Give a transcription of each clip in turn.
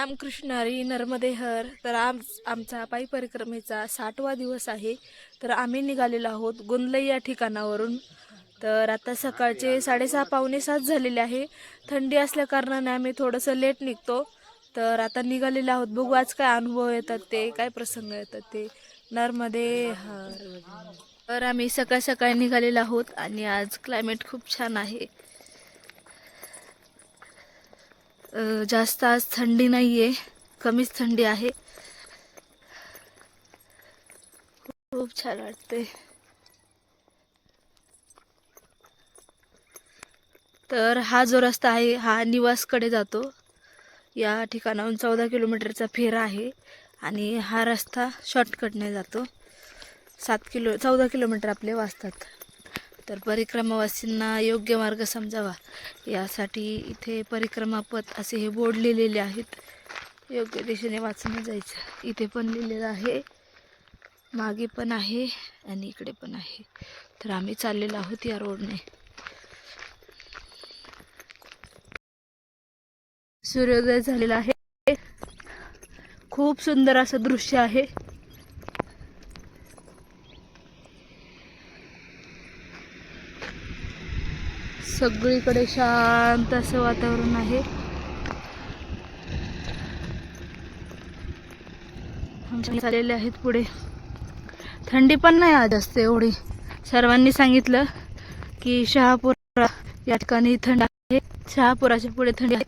रामकृष्णारी नर्मदे हर तर आम आमचा पायी परिक्रमेचा साठवा दिवस आहे. तर आम्ही निघालेलो आहोत गोंदलई या ठिकाणावरून. तर आता सकाळचे साडेसहा पावणे सात झालेले आहे. थंडी असल्या कारणाने आम्ही थोडंसं लेट निघतो. तर आता निघालेलो आहोत. बघू आज काय अनुभव येतात ते काय प्रसंग येतात ते. नर्मदे हर तर आम्ही सकाळ सकाळी निघालेलो आहोत आणि आज क्लायमेट खूप छान आहे. जास्त आज थंडी नाही आहे कमीच थंडी आहे. खूप छान वाटते तर हा जो रस्ता आहे हा निवासकडे जातो. या ठिकाणाहून चौदा किलोमीटरचा फेरा आहे आणि हा रस्ता शॉर्टकटने जातो. सात किलो चौदा किलोमीटर आपले वाचतात. तर परिक्रमावासींना योग्य मार्ग समजावा. यासाठी इथे परिक्रमापथ असे हे बोर्ड लिहिलेले आहेत. योग्य दिशेने वाचून जायचं. इथे पण लिहिलेलं आहे. मागे पण आहे आणि इकडे पण आहे. तर आम्ही चाललेलो आहोत या रोडने. सूर्योदय झालेला आहे. खूप सुंदर असं दृश्य आहे. सगळीकडे शांत असं वातावरण आहे. चाललेले आहेत पुढे. थंडी पण नाही आज असते एवढी. सर्वांनी सांगितलं की शहापूर या ठिकाणी थंड आहे. शहापुराच्या पुढे थंडी आहे.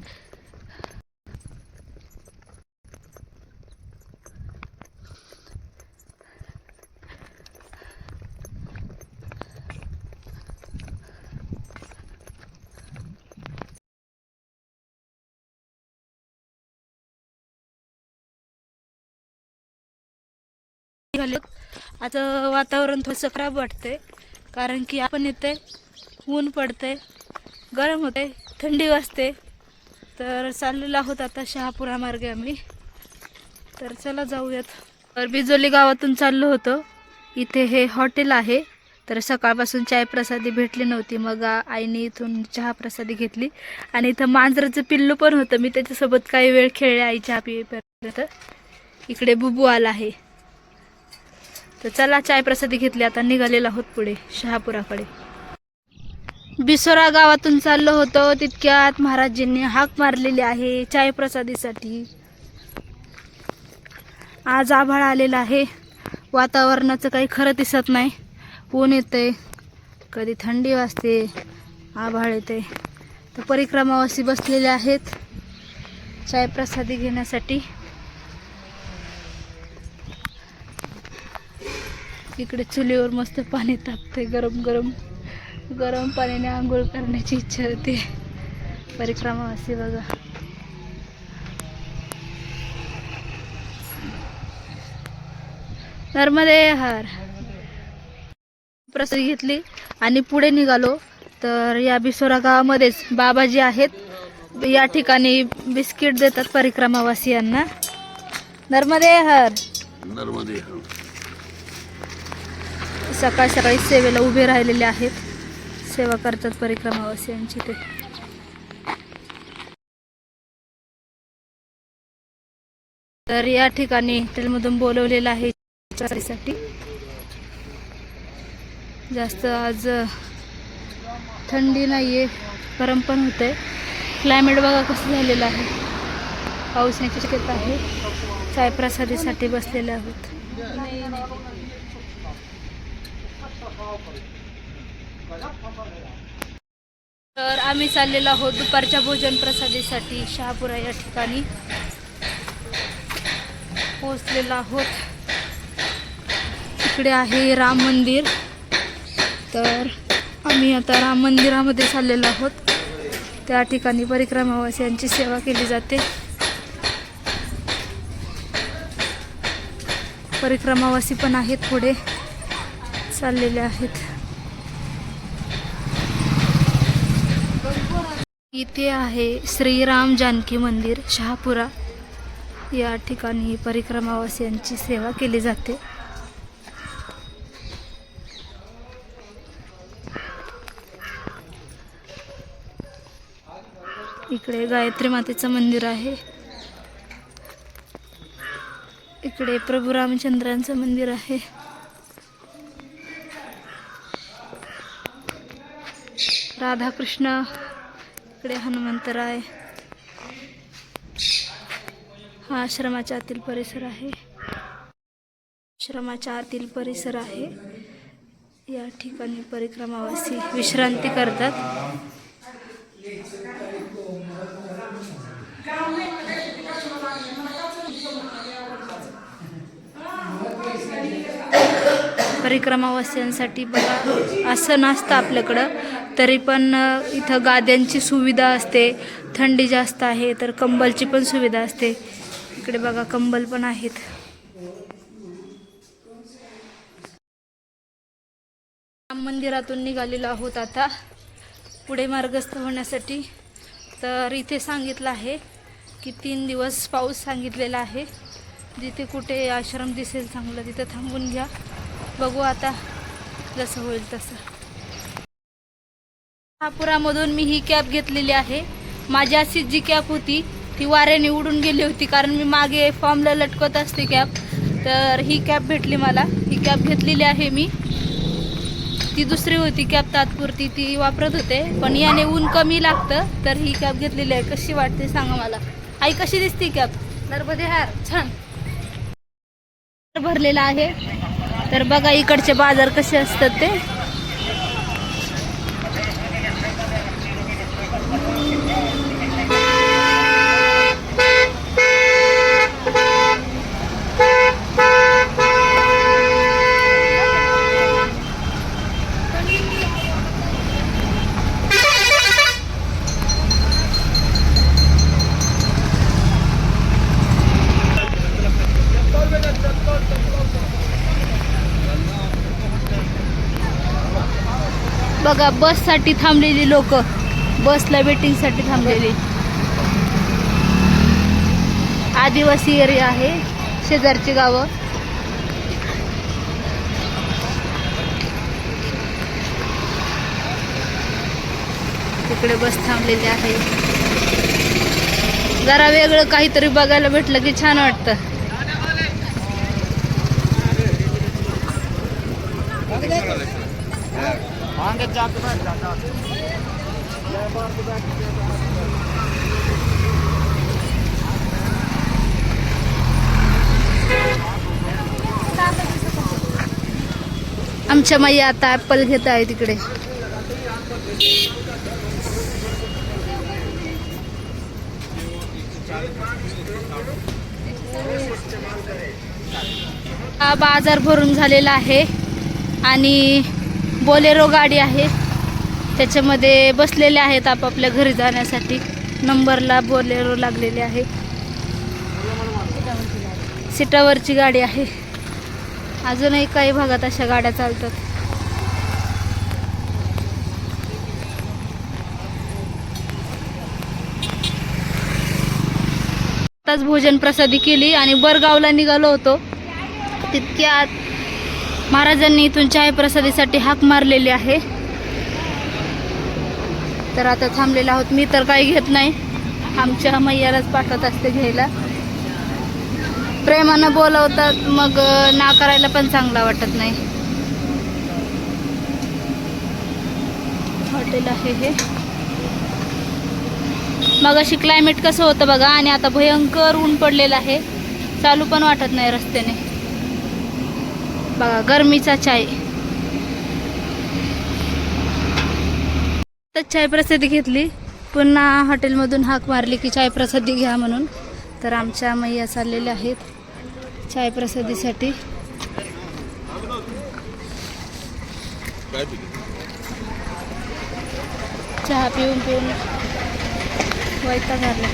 झाले. आता वातावरण थोडंसं खराब वाटते कारण की आपण येते ऊन पडते गरम होते थंडी वाजते. तर चाललेलो आहोत आता शहापुरा मार्गे आम्ही. तर चला जाऊयात. तर बिजोली गावातून चाललो होतो. इथे हे हॉटेल आहे. तर सकाळपासून चाय प्रसादी भेटली नव्हती. मग आईने इथून चहा प्रसादी घेतली. आणि इथं मांजराचं पिल्लू पण होतं. मी त्याच्यासोबत काही वेळ खेळले आई चहा पिईपर्यंत इकडे बुबू आला आहे. तर चला चाय प्रसादी घेतली आता निघालेलो आहोत पुढे शहापुराकडे. बिसोरा गावातून चाललो होतो तितक्यात महाराजांनी हाक मारलेली आहे चाय प्रसादीसाठी. आज आभाळ आलेला आहे. वातावरणाचं काही खरं दिसत नाही. ऊन येते कधी थंडी वाजते आभाळ येते तर परिक्रमावासी बसलेले आहेत. चाय प्रसादी घेण्यासाठी इकडे चुलीवर मस्त पाणी तापते गरम गरम. गरम पाण्याने आंघोळ करण्याची इच्छा होते. परिक्रमावासी बघा. नर्मदे हार. प्रसाद घेतली आणि पुढे निघालो. तर या बिसोरा गावामध्येच बाबाजी आहेत. या ठिकाणी बिस्किट देतात परिक्रमावासियांना नर्मदे हर. नर्मदे सकाळ सकाळी सेवेला उभे राहिलेले आहेत. सेवा करतात परिक्रमावासियांची ते. तर या ठिकाणी हॉटेलमधून बोलवलेलं आहे साठी जास्त आज थंडी थंडी नाहीये गरम पण होतंय. क्लायमेट बघा कसं झालेलं आहे. पाऊस येण्याची शक्यता आहे. चाय प्रसादीसाठी बसलेले आहोत. तर आम्ही चाललेलो आहोत दुपारच्या भोजन प्रसादीसाठी शहापुरा या ठिकाणी. पोहोचलेलो आहोत. इकडे आहे राम मंदिर. तर आम्ही आता राम मंदिरामध्ये चाललेलो आहोत. त्या ठिकाणी परिक्रमावासियांची सेवा केली जाते. परिक्रमावासी पण आहेत पुढे. चाललेले आहेत. इथे आहे श्रीराम जानकी मंदिर शहापुरा. या ठिकाणी परिक्रमावासियांची सेवा केली जाते. इकडे गायत्री मातेचं मंदिर आहे. इकडे प्रभू रामचंद्रांचं मंदिर आहे. राधाकृष्ण इकडे हनुमंतराय हा आश्रमाच्या आतील परिसर आहे. आश्रमाच्या आतील परिसर आहे. या ठिकाणी परिक्रमावासी विश्रांती करतात. परिक्रमावासियांसाठी बघा असं नसतं आपल्याकडं तरी पण इथं गाद्यांची सुविधा असते. थंडी जास्त आहे तर कंबलची पण सुविधा असते. इकडे बघा कंबल पण आहेत. राम मंदिरातून निघालेलो आहोत आता. पुढे मार्गस्थ होण्यासाठी. तर इथे सांगितलं आहे की तीन दिवस पाऊस सांगितलेला आहे. जिथे कुठे आश्रम दिसेल चांगलं तिथं थांबून घ्या. बघू आता जसं होईल तसं. शहापुरामधून मी ही कॅब घेतलेली आहे. माझी अशीच जी कॅब होती ती वाऱ्याने उडून गेली होती कारण मी मागे फॉर्मला लटकवत असते कॅब. तर ही कॅब भेटली मला. ही कॅब घेतलेली आहे मी. ती दुसरी होती कॅब तात्पुरती ती वापरत होते. पण याने ऊन कमी लागतं तर ही कॅब घेतलेली आहे. कशी वाटते सांगा मला. आई कशी दिसते कॅब? नर्मदे हार. छान. भरलेला आहे. तर बघा इकडचे बाजार कसे असतात ते. बघा बससाठी थांबलेली लोक. बसला वेटिंगसाठी थांबलेली. आदिवासी एरिया आहे शेजारची गावं. तिकडे बस थांबलेली आहे. जरा वेगळं काहीतरी बघायला भेटलं की छान वाटतं. आमच्या माई आता ॲपल घेत आहे तिकडे. हा बाजार भरून झालेला आहे. आणि बोलेरो गाडी आहे. त्याच्यामध्ये बसलेले आहेत आपापल्या घरी जाण्यासाठी. नंबरला बोलेरो लागलेले आहे. सीटावरची गाडी आहे. अजूनही काही भागात अशा गाड्या चालतात. आताच भोजन प्रसादी केली आणि बरगावला निघालो होतो. तितक्यात महाराजांनी इथून चाय प्रसादीसाठी हाक मारलेली आहे. तर आता थांबलेलो आहोत. मी तर काही घेत नाही. आमच्या मैयालाच पाठवत असते घ्यायला. प्रेमानं बोलवतात मग ना नाकारायला पण चांगला वाटत नाही. हॉटेल आहे हे. मग अशी क्लायमेट कसं होतं बघा. आणि आता भयंकर ऊन पडलेलं आहे. चालू पण वाटत नाही रस्त्याने. बघा गरमीचा चाय. तर चाय प्रसादी घेतली. पुन्हा हॉटेलमधून हाक मारली की चाय प्रसादी घ्या म्हणून. तर आमच्या मैया चाललेल्या आहेत चाय प्रसादीसाठी चहा पिऊन पिऊन वैता झाला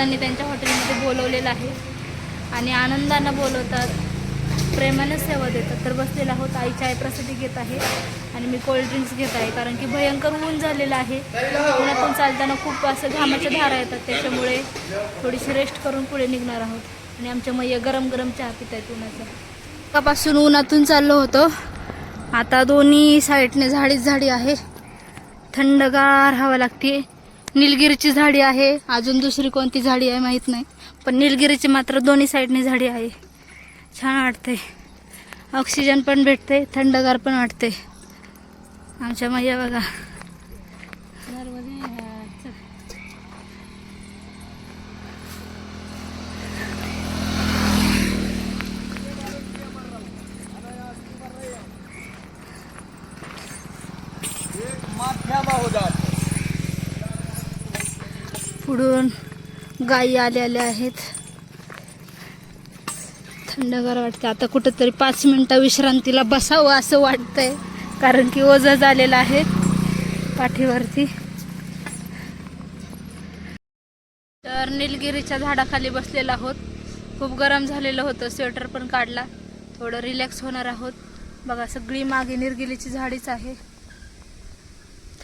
मुलांनी त्यांच्या हॉटेलमध्ये बोलवलेलं आहे. आणि आनंदानं बोलवतात प्रेमानं सेवा देतात. तर बसलेला आहोत आई चाय प्रसादी घेत आहे आणि मी कोल्ड्रिंक्स घेत आहे. कारण की भयंकर ऊन झालेलं आहे. उन्हातून चालताना खूप असं घामाच्या धारा येतात. त्याच्यामुळे थोडीशी रेस्ट करून पुढे निघणार आहोत. आणि आमच्या मैया गरम गरम चहा पित आहेत उन्हाचा. सकाळपासून उन्हातून चाललो होतो. आता दोन्ही साईडने झाडीच झाडी आहे. थंडगार हवा लागते निलगिरीची झाडी आहे. अजून दुसरी कोणती झाडी आहे माहीत नाही. पण निलगिरीची मात्र दोन्ही साईडने झाडी आहे. छान वाटते ऑक्सिजन पण भेटते थंडगार पण वाटते आमच्या मैया बघा. पुढून गायी आलेल्या आहेत. थंडगार वाटते आता कुठंतरी पाच मिनटं विश्रांतीला बसावं असं वाटतंय. कारण की ओझं झालेलं आहे पाठीवरती. तर निलगिरीच्या झाडाखाली बसलेलो आहोत. खूप गरम झालेलं होतं. स्वेटर पण काढला. थोडं रिलॅक्स होणार आहोत. बघा सगळी मागे निरगिरीची झाडीच आहे.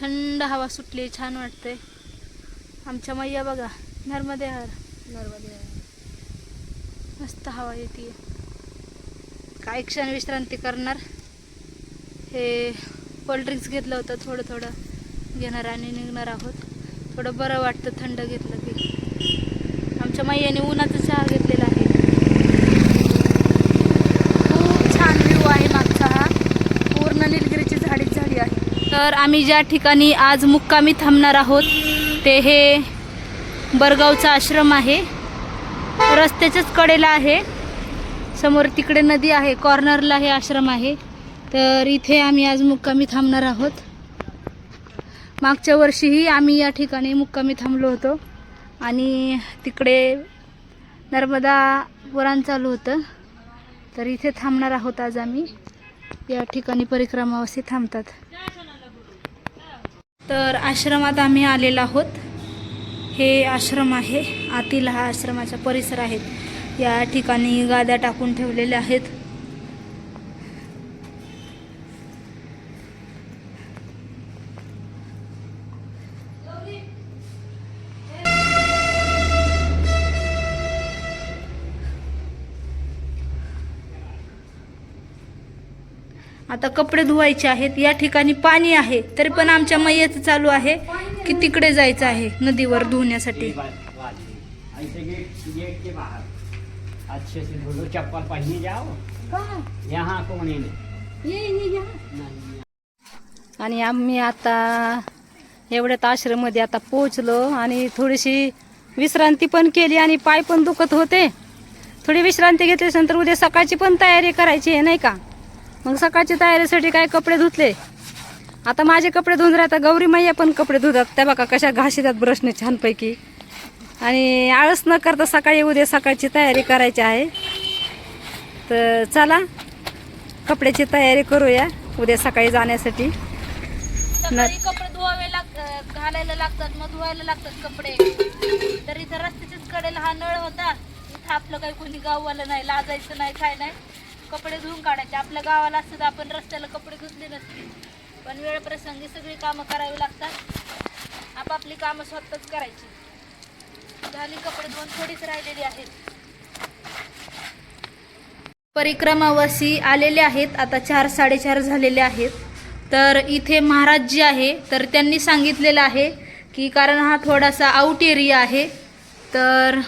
थंड हवा सुटली. छान वाटते आमच्या मैया बघा नर्मदे हर नर्मदे मस्त हवा येते. काही क्षण विश्रांती करणार? हे कोल्ड्रिंक्स घेतलं होतं थोडं थोडं. घेणार आणि निघणार आहोत. थोडं बरं वाटतं थंड घेतलं की. आमच्या मैयाने उन्हाचा चहा घेतलेला आहे. खूप छान व्ह्यू आहे मागचा हा. पूर्ण निलगिरीची झाडीच झाडी आहे. तर आम्ही ज्या ठिकाणी आज मुक्कामी थांबणार आहोत ते हे बरगावचा आश्रम आहे. रस्त्याच्याच कडेला आहे. समोर तिकडे नदी आहे कॉर्नरला हे आश्रम आहे. तर इथे आम्ही आज मुक्कामी थांबणार आहोत. मागच्या वर्षीही आम्ही या ठिकाणी मुक्कामी थांबलो होतो. आणि तिकडे नर्मदा पुराण चालू होतं. तर इथे थांबणार आहोत आज आम्ही. या ठिकाणी परिक्रमावासी थांबतात. तर आश्रमात आम्ही आलेलो आहोत. हे आश्रम आहे. आतील हा आश्रमाचा परिसर आहेत या ठिकाणी गाद्या टाकून ठेवलेल्या आहेत. आता कपडे धुवायचे आहेत या ठिकाणी पाणी आहे तरी पण आमच्या मैयाचं चालू आहे की तिकडे जायचं आहे नदीवर धुवण्यासाठी अच्छे से धो चप्पल पहने जाओ यहाँ कोने आणि आम्ही आता एवढ्यात आश्रममध्ये आता पोहोचलो आणि थोडीशी विश्रांती पण केली आणि पाय पण दुखत होते. थोडी विश्रांती घेतल्यानंतर उद्या सकाळची पण तयारी करायची आहे नाही का? मग सकाळच्या तयारीसाठी काय कपडे धुतले? आता माझे कपडे धुवून राहतात गौरी मैया पण कपडे धुतात. त्या बघा कशा घाशीतात ब्रशने छानपैकी. आणि आळस न करता सकाळी उद्या सकाळची तयारी करायची आहे. तर चला कपड्याची तयारी करूया उद्या सकाळी जाण्यासाठी. कपडे धुवावे लाग घालायला लागतात मग धुवायला लागतात कपडे. तर इथं रस्त्याच्याच कडेला हा नळ होता. इथं आपलं काही कोणी गाववालं नाही लाजायचं नाही काय नाही. कपडे धुवून काढायचे. आपल्या गावाला असतं तर आपण रस्त्याला कपडे धुतले नसते. पण वेळ प्रसंगी सगळी कामं करावी लागतात. आपापली कामं स्वतःच करायची. झाली कपडे धुवून थोडीच राहिलेली आहेत. परिक्रमावासी आलेले आहेत. आता चार साडेचार झालेले आहेत. तर इथे महाराज जी आहे तर त्यांनी सांगितलेलं आहे की कारण हा थोडासा आउट एरिया आहे. तर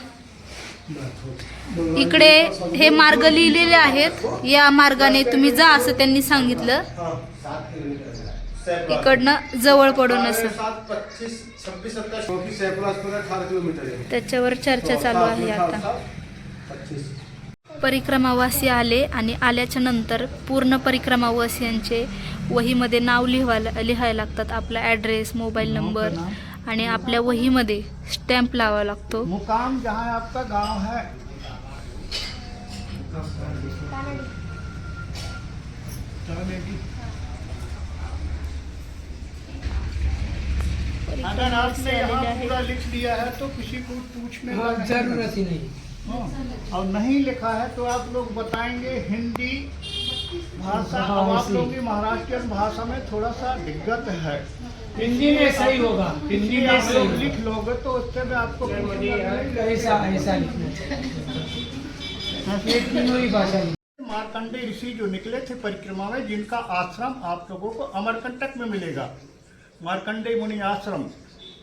इकडे हे मार्ग लिहिलेले आहेत. या मार्गाने तुम्ही जा असं त्यांनी सांगितलं. इकडनं जवळ पडून असं. त्याच्यावर चर्चा चालू आहे आता. परिक्रमावासी आले आणि आल्याच्यानंतर पूर्ण परिक्रमावासियांचे वहीमध्ये नाव लिहायला लिहायला लागतात. आपला ॲड्रेस मोबाईल नंबर आणि आपल्या वहीमध्ये स्टॅम्प लावावा लागतो. मुकाम जहाँ आपका गाव है अगर आपने यहाँ पूरा लिख दिया है तो किसी को पूछने का जरूरत ही नहीं और नहीं लिखा है तो आप लोग बताएंगे हिंदी भाषा अब आप लोग की महाराष्ट्रियन भाषा में थोड़ा सा दिक्कत है हिंदी में सही होगा हिंदी में आप लोग लिख लोगे तो उससे में आपको ऐसा ऐसा लिखना चाहिए लिखी। ऋषि जो निकले थे परिक्रमा में, जिनका आश्रम आप लोगों को अमरकंटक में मिलेगा। मार्कंडेय मुनि आश्रम,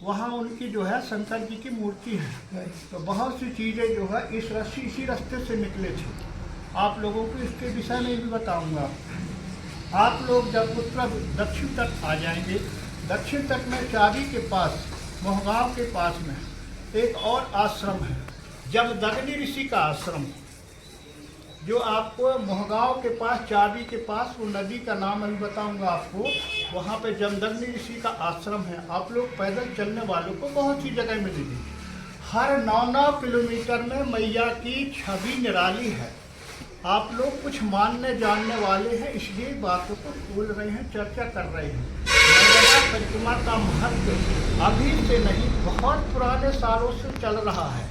वहाँ उनकी जो है शंकर जी की मूर्ति है। तो बहुत सी चीज़ें जो है इस रस्सी, इसी रास्ते से निकले थे। आप लोगों को इसके विषय में भी बताऊँगा। आप लोग जब उत्तर दक्षिण तट आ जाएँगे, दक्षिण तट में चाबी के पास, मोहगांव के पास में एक और आश्रम है, जब दगनी ऋषि का आश्रम। जो आपको मोहगांव के पास, चाबी के पास, वो नदी का नाम अभी बताऊँगा आपको। वहाँ पे जमदग्नि ऋषि का आश्रम है। आप लोग पैदल चलने वालों को बहुत सी जगह मिलेगी। हर नौ नौ किलोमीटर में मैया की छवि निराली है। आप लोग कुछ मानने जानने वाले हैं, इसलिए बातों को बोल रहे हैं, चर्चा कर रहे हैं। परिक्रमा का महत्व अभी से नहीं, बहुत पुराने सालों से चल रहा है।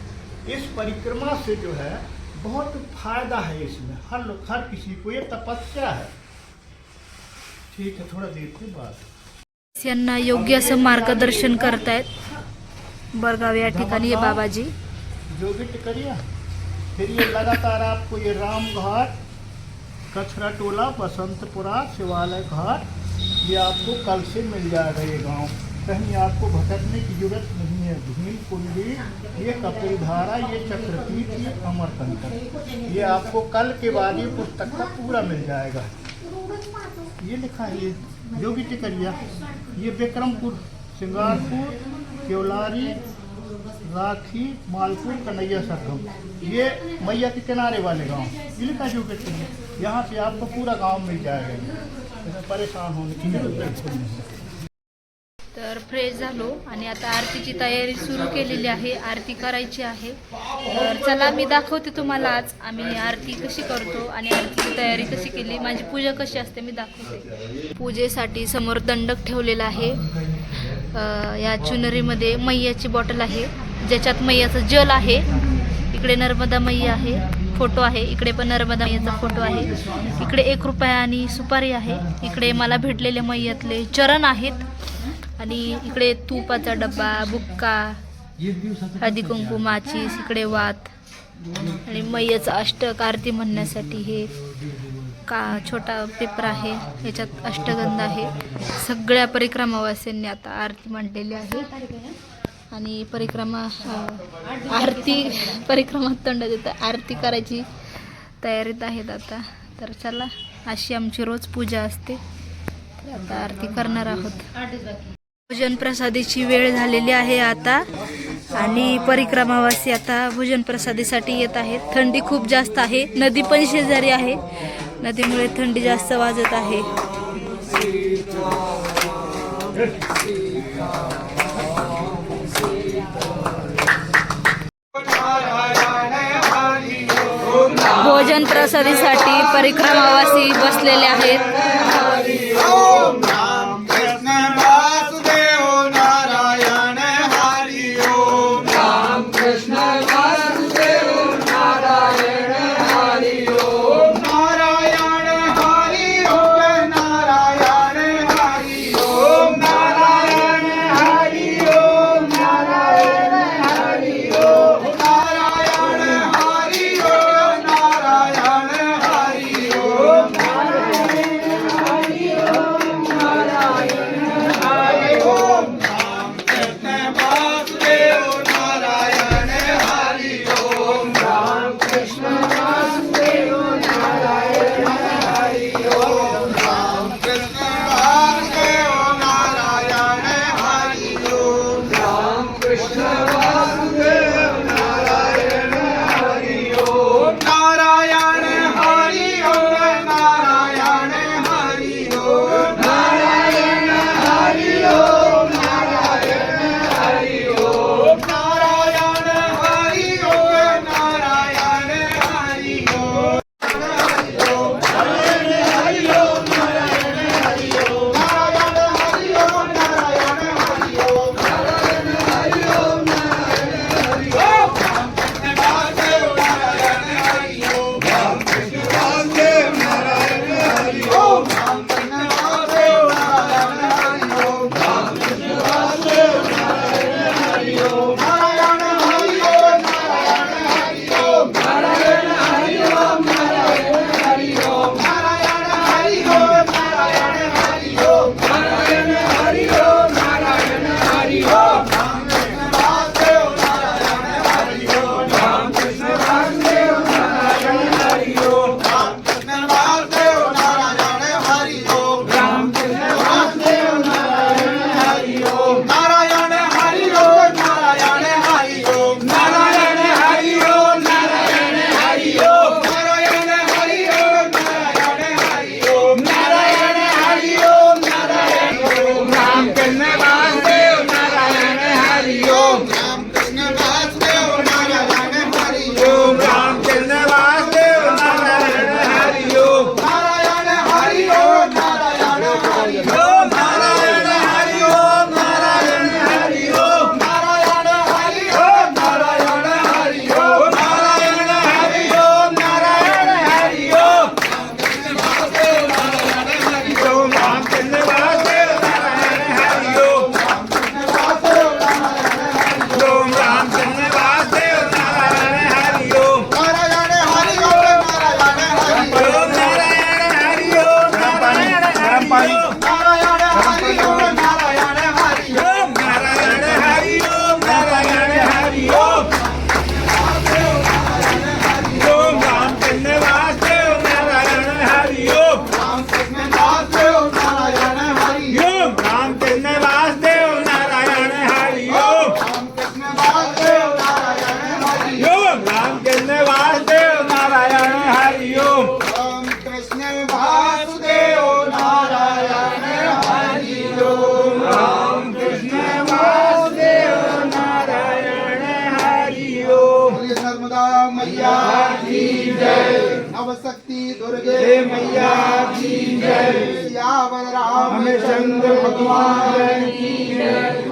इस परिक्रमा से जो है बहुत फ़ायदा है इसमें। हर लोग हर किसी को ये तपस्या है। ठीक है थोड़ा देर के बाद। यांना योग्य असं मार्गदर्शन करतायत बरगाव या ठिकाणी हे बाबाजी. जो भी टिकरिया। फिर ये लगातार आपको ये राम घाट कचरा टोला बसंतपुरा शिवालय घाट ये आपको कल से मिल जाएगा ये गाँव। कहीं आपको भटकने की ज़रूरत नहीं है। भीम कुंडी ये कपिलधारा, ये चक्रपीठ ये अमरकंटक। ये आपको कल के बाद ये पुस्तक का पूरा मिल जाएगा। ये लिखा है ये योगी टिकरिया ये विक्रमपुर, सिंगारपुर, केवलारी, राखी, मालपुर, कन्हैया सरगम। ये मैया के किनारे वाले गाँव। ये लिखा जो कहते हैं यहाँ से आपको पूरा गाँव मिल जाएगा। परेशान होने की ज़रूरत नहीं तर फ्रेश झालो आणि आता आरतीची तयारी सुरू केलेली आहे. आरती करायची आहे. तर चला मी दाखवते तुम्हाला आज आम्ही आरती कशी करतो आणि आरतीची तयारी कशी केली. माझी पूजा कशी असते मी दाखवते. पूजेसाठी समोर दंडक ठेवलेला आहे. या चुनरीमध्ये मैयाची बॉटल आहे. ज्याच्यात मैयाचं जल आहे. इकडे नर्मदा मैया आहे. फोटो आहे. इकडे पण नर्मदा मैयाचा फोटो आहे. इकडे एक रुपया आणि सुपारी आहे. इकडे मला भेटलेले मैयातले चरण आहेत. आणि इकडे तुपाचा डब्बा बुक्का हळदी कुंकू माचीस इकडे वात आणि मैयाचं अष्टक आरती म्हणण्यासाठी हे का छोटा पेपर आहे याच्यात अष्टगंध आहे. सगळ्या परिक्रमावासींनी आता आरती मांडलेली आहे. आणि परिक्रमा आरती परिक्रमात तंड देतं आरती करायची तयारीत आहेत आता. तर चला अशी आमची रोज पूजा असते. तर आता आरती करणार आहोत. भोजन प्रसादीची वेळ झालेली आहे आता आणि परिक्रमावासी आता भोजन प्रसादीसाठी येत आहेत. थंडी खूप जास्त आहे. नदी पण शेजारी आहे. नदीमुळे थंडी जास्त वाजत आहे. भोजन प्रसादीसाठी परिक्रमावासी बसलेले आहेत.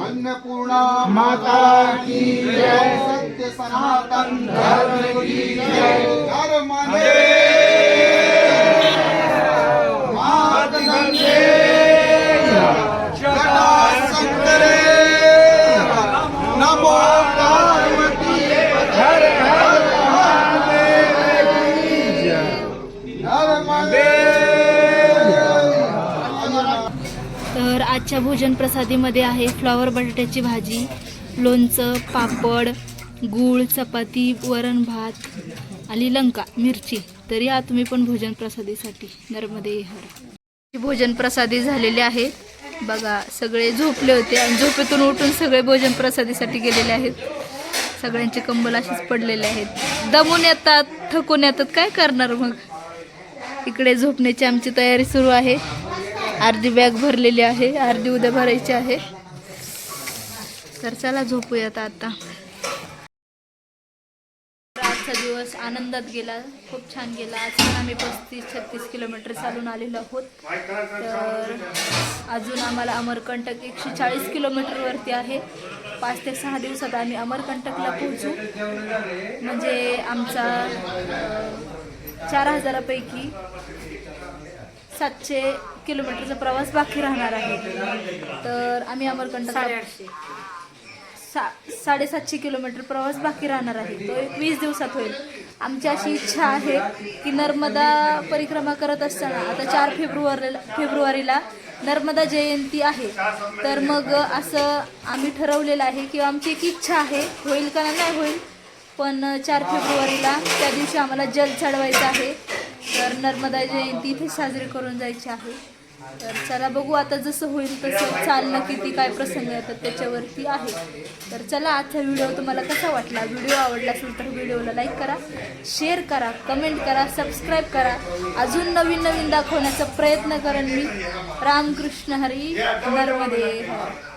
अन्नपूर्णा माता की जय। सत्य सनातन धर्म की जय। धर्म मात गंगे। आजच्या भोजन प्रसादीमध्ये आहे फ्लॉवर बटाट्याची भाजी लोणचं पापड गूळ चपाती वरण भात आणि लंका मिरची. तर या तुम्ही पण भोजन प्रसादीसाठी नर्मदे हर. भोजन प्रसादी झालेले आहेत बघा सगळे झोपले होते आणि झोपेतून उठून सगळे भोजन प्रसादीसाठी गेलेले आहेत. सगळ्यांचे कंबल असेच पडलेले आहेत. दमून येतात थकून येतात. काय करणार मग? इकडे झोपण्याची आमची तयारी सुरू आहे. अर्धी बॅग भरलेली आहे अर्धी उद्या भरायची आहे. तर चला झोपूयात आता. आजचा दिवस आनंदात गेला खूप छान गेला. आज पण आम्ही पस्तीस छत्तीस किलोमीटर चालून आलेलो आहोत. तर अजून आम्हाला अमरकंटक एकशे चाळीस किलोमीटरवरती आहे. पाच ते सहा दिवसात आम्ही अमरकंटकला पोहोचू. म्हणजे आमचा चार हजारापैकी सातशे किलोमीटरचा प्रवास बाकी राहणार आहे. तर आम्ही अमरकंटक सा साडेसातशे किलोमीटर प्रवास बाकी राहणार आहे. तो एक वीस दिवसात होईल. आमची अशी इच्छा आहे की नर्मदा परिक्रमा करत असताना आता चार फेब्रुवारीला फेब्रुवारीला नर्मदा जयंती आहे. तर मग असं आम्ही ठरवलेलं आहे किंवा आमची एक इच्छा आहे. होईल का नाही होईल. पण चार फेब्रुवारीला त्या दिवशी आम्हाला जल चढवायचं आहे. तर नर्मदा जयंती इथे साजरी करून जायची आहे. तर चला बघू आता जसं होईल तसं चालणं किती काय प्रसंग येतात त्याच्यावरती आहे. तर चला आजचा व्हिडिओ तुम्हाला कसा वाटला? व्हिडिओ आवडला असेल तर व्हिडिओला लाईक करा शेअर करा कमेंट करा सबस्क्राईब करा. अजून नवीन नवीन दाखवण्याचा प्रयत्न करेन मी. रामकृष्ण हरी नर्मदे. हरी